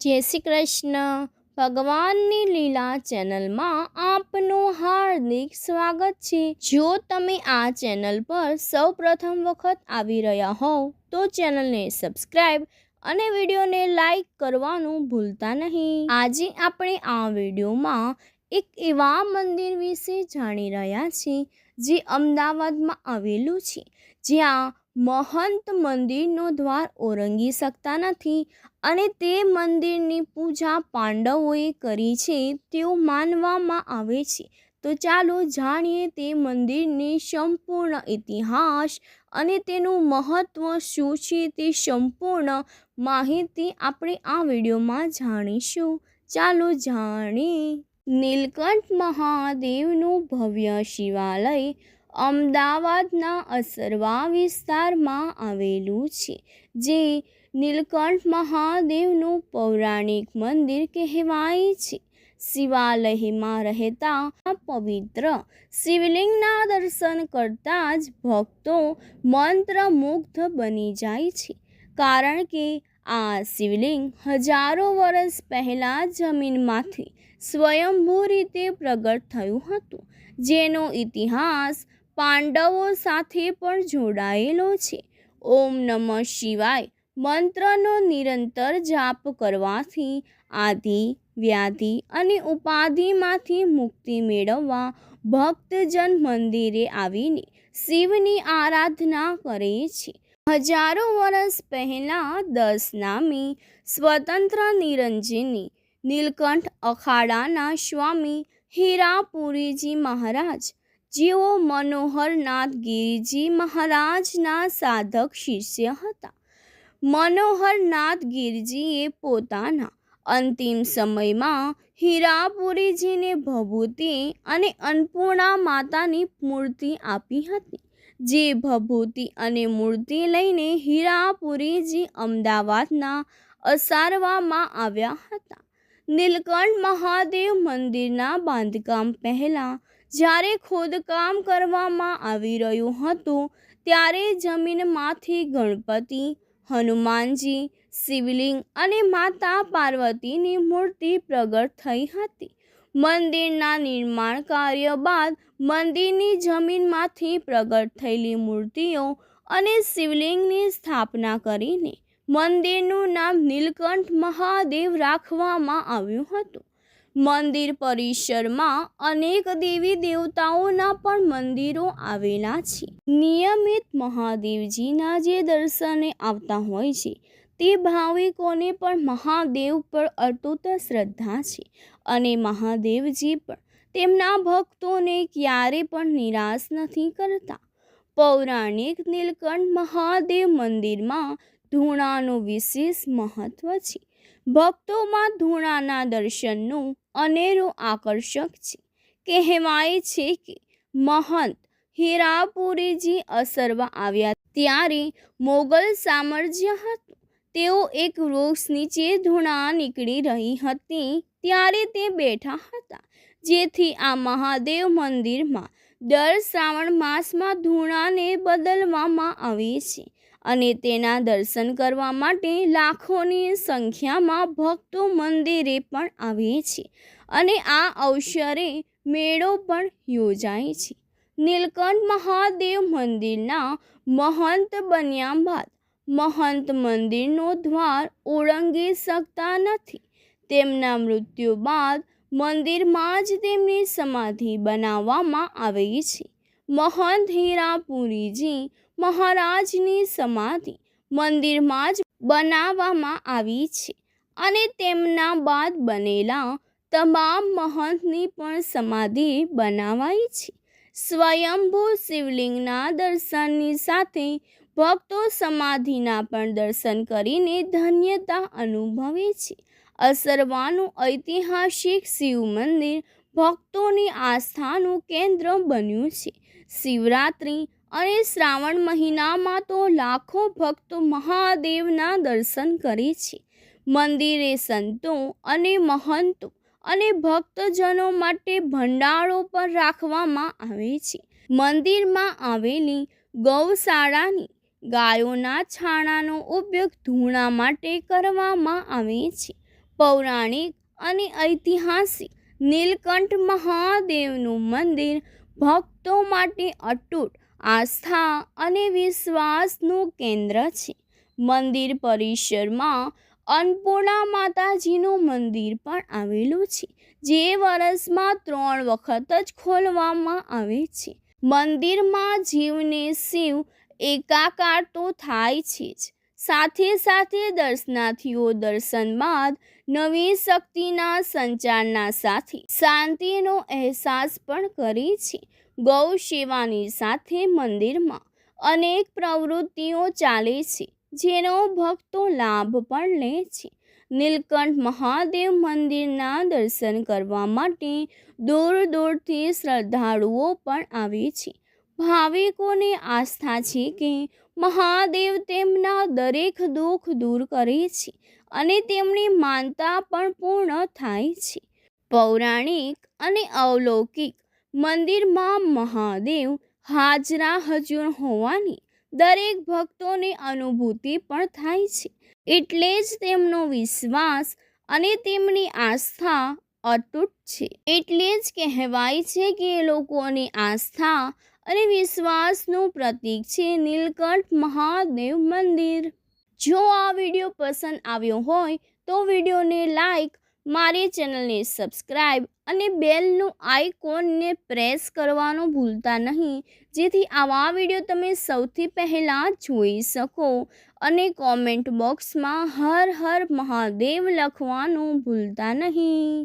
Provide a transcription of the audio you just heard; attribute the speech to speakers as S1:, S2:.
S1: જય શ્રી કૃષ્ણ. ભગવાનની લીલા ચેનલમાં આપનું હાર્દિક સ્વાગત છે. જો તમે આ ચેનલ પર સૌ પ્રથમ વખત આવી રહ્યા હોવ, તો ચેનલને સબસ્ક્રાઈબ અને વિડીયોને લાઈક કરવાનું ભૂલતા નહીં. આજે આપણે આ વિડીયોમાં એક એવા મંદિર વિશે જાણી રહ્યા છીએ, જે અમદાવાદમાં આવેલું છે. જ્યાં મહંત મંદિરનો દ્વાર ઓળંગી શકતા નથી અને તે મંદિરની પૂજા પાંડવોએ કરી છે તેવું માનવામાં આવે છે. તો ચાલો જાણીએ તે મંદિરની સંપૂર્ણ ઇતિહાસ અને તેનું મહત્ત્વ શું છે તે સંપૂર્ણ માહિતી આપણે આ વિડીયોમાં જાણીશું. ચાલો જાણીએ. નીલકંઠ મહાદેવનું ભવ્ય શિવાલય અમદાવાદના અસરવા વિસ્તારમાં આવેલું છે, જે નીલકંઠ મહાદેવનું પૌરાણિક મંદિર કહેવાય છે. શિવાલયમાં રહેતા પવિત્ર શિવલિંગના દર્શન કરતાં જ ભક્તો મંત્રમુગ્ધ બની જાય છે, કારણ કે આ શિવલિંગ હજારો વર્ષ પહેલાં જમીનમાંથી સ્વયંભૂ રીતે પ્રગટ થયું હતું, જેનો ઇતિહાસ પાંડવો સાથે પણ જોડાયેલો છે. ઓમ નમઃ શિવાય મંત્રનો નિરંતર જાપ કરવાથી આદિ, વ્યાધિ અને ઉપાધિમાંથી મુક્તિ મેળવવા ભક્તજન મંદિરે આવીને શિવની આરાધના કરે છે. હજારો વર્ષ પહેલાં દસ નામી સ્વતંત્ર નિરંજની નીલકંઠ અખાડાના સ્વામી હીરાપુરીજી મહારાજ જેઓ મનોહરનાથ ગિરિજી મહારાજના સાધક શિષ્ય હતા. મનોહરનાથ ગિરજીએ પોતાના અંતિમ સમયમાં હીરાપુરીજીને ભભૂતિ અને અન્નપૂર્ણા માતાની મૂર્તિ આપી હતી. જે ભભૂતિ અને મૂર્તિ લઈને હીરાપુરીજી અમદાવાદના અસારવામાં આવ્યા હતા. નીલકંઠ મહાદેવ મંદિરના બાંધકામ પહેલાં જ્યારે ખોદકામ કરવામાં આવી રહ્યું હતું, ત્યારે જમીનમાંથી ગણપતિ, હનુમાનજી, શિવલિંગ અને માતા પાર્વતીની મૂર્તિ પ્રગટ થઈ હતી. મંદિરના નિર્માણ કાર્ય બાદ મંદિરની જમીનમાંથી પ્રગટ થયેલી મૂર્તિઓ અને શિવલિંગની સ્થાપના કરીને મંદિરનું નામ નીલકંઠ મહાદેવ રાખવામાં આવ્યું હતું. મંદિર પરિસરમાં અનેક દેવી દેવતાઓના પણ મંદિરો આવેલા છે. નિયમિત મહાદેવજીના જે દર્શને આવતા હોય છે, તે ભાવિકોને પણ મહાદેવ પર અતૂટ શ્રદ્ધા છે અને મહાદેવજી પણ તેમના ભક્તોને ક્યારે પણ નિરાશ નથી કરતા. પૌરાણિક નીલકંઠ મહાદેવ મંદિરમાં ધૂણાનું વિશેષ મહત્વ છે. ભક્તોમાં ધૂણાના દર્શનનું અનેરું આકર્ષક છે. કહેવાય છે કે મહંત હીરાપુરીજી અસરવા આવ્યા ત્યારે મોગલ સામ્રાજ્ય હતું. તેઓ એક વૃક્ષ નીચે ધૂણા નીકળી રહી હતી ત્યારે તે બેઠા હતા. જેથી આ મહાદેવ મંદિરમાં દર શ્રાવણ માસમાં ધૂણાને બદલવામાં આવે છે. અને તેના દર્શન કરવા માટે લાખોની સંખ્યામાં ભક્તો મંદિરે પણ આવે છે અને આ અવસરે મેળો પણ યોજાય છે. નીલકંઠ મહાદેવ મંદિરના મહંત બન્યા બાદ મહંત મંદિરનો દ્વાર ઓળંગી શકતા નથી. તેમના મૃત્યુ બાદ મંદિરમાં જ તેમની સમાધિ બનાવવામાં આવી છે. મહંત હીરાપુરીજી મહારાજની સમાધિ મંદિરમાં જ બનાવવામાં આવી છે અને તેમના બાદ બનેલા તમામ મહંતની પણ સમાધિ બનાવાઈ છે. સ્વયંભૂ શિવલિંગના દર્શનની સાથે ભક્તો સમાધિના પણ દર્શન કરીને ધન્યતા અનુભવે છે. અસરવાનું ઐતિહાસિક શિવ મંદિર ભક્તોની આસ્થાનું કેન્દ્ર બન્યું છે. શિવરાત્રિ અને શ્રાવણ મહિનામાં તો લાખો ભક્તો મહાદેવના દર્શન કરે છે. મંદિરે સંતો અને મહંતો અને ભક્તજનો માટે ભંડારો પણ રાખવામાં આવે છે. મંદિરમાં આવેલી ગૌશાળાની ગાયોના છાણાનો ઉપયોગ ધૂણા માટે કરવામાં આવે છે. પૌરાણિક અને ઐતિહાસિક નીલકંઠ મહાદેવનું મંદિર ભક્તો માટે અતૂટ આસ્થા અને વિશ્વાસનું કેન્દ્ર છે. મંદિર પરિસરમાં અન્નપૂર્ણા માતાજીનું મંદિર પણ આવેલું છે, જે વર્ષમાં ત્રણ વખત જ ખોલવામાં આવે છે. મંદિરમાં જીવને શિવ એકાકાર તો થાય છે જ સાથે સાથે દર્શનાર્થીઓ દર્શન બાદ નવી શક્તિના સંચારના સાથે શાંતિનો અહેસાસ પણ કરે છે. ગૌ સેવાની સાથે મંદિરમાં અનેક પ્રવૃત્તિઓ ચાલે છે, જેનો ભક્તો લાભ પણ લે છે. નીલકંઠ મહાદેવ મંદિરના દર્શન કરવા માટે દૂર દૂરથી શ્રદ્ધાળુઓ પણ આવે છે. ભાવિકોને આસ્થા છે કે મહાદેવ તેમના દરેક દુઃખ દૂર કરે છે અને તેમની માનતા પણ પૂર્ણ થાય છે. પૌરાણિક અને અવલૌકિક મંદિરમાં મહાદેવ હાજરા હજુર હોવાની દરેક ભક્તોને અનુભૂતિ પણ થાય છે. એટલે જ તેમનો વિશ્વાસ અને તેમની આસ્થા અતૂટ છે. એટલે જ કહેવાય છે કે લોકોની આસ્થા અને વિશ્વાસનું પ્રતીક છે નીલકંઠ મહાદેવ મંદિર. જો આ વીડિયો પસંદ આવ્યો હોય તો વિડીયોને લાઈક, મારી ચેનલને સબસ્ક્રાઈબ અને બેલનું આઇકોનને પ્રેસ કરવાનું ભૂલતા નહીં. જેથી આવા વીડિયો તમે સૌથી પહેલાં જોઈ શકો અને કોમેન્ટ બોક્સમાં હર હર મહાદેવ લખવાનું ભૂલતા નહીં.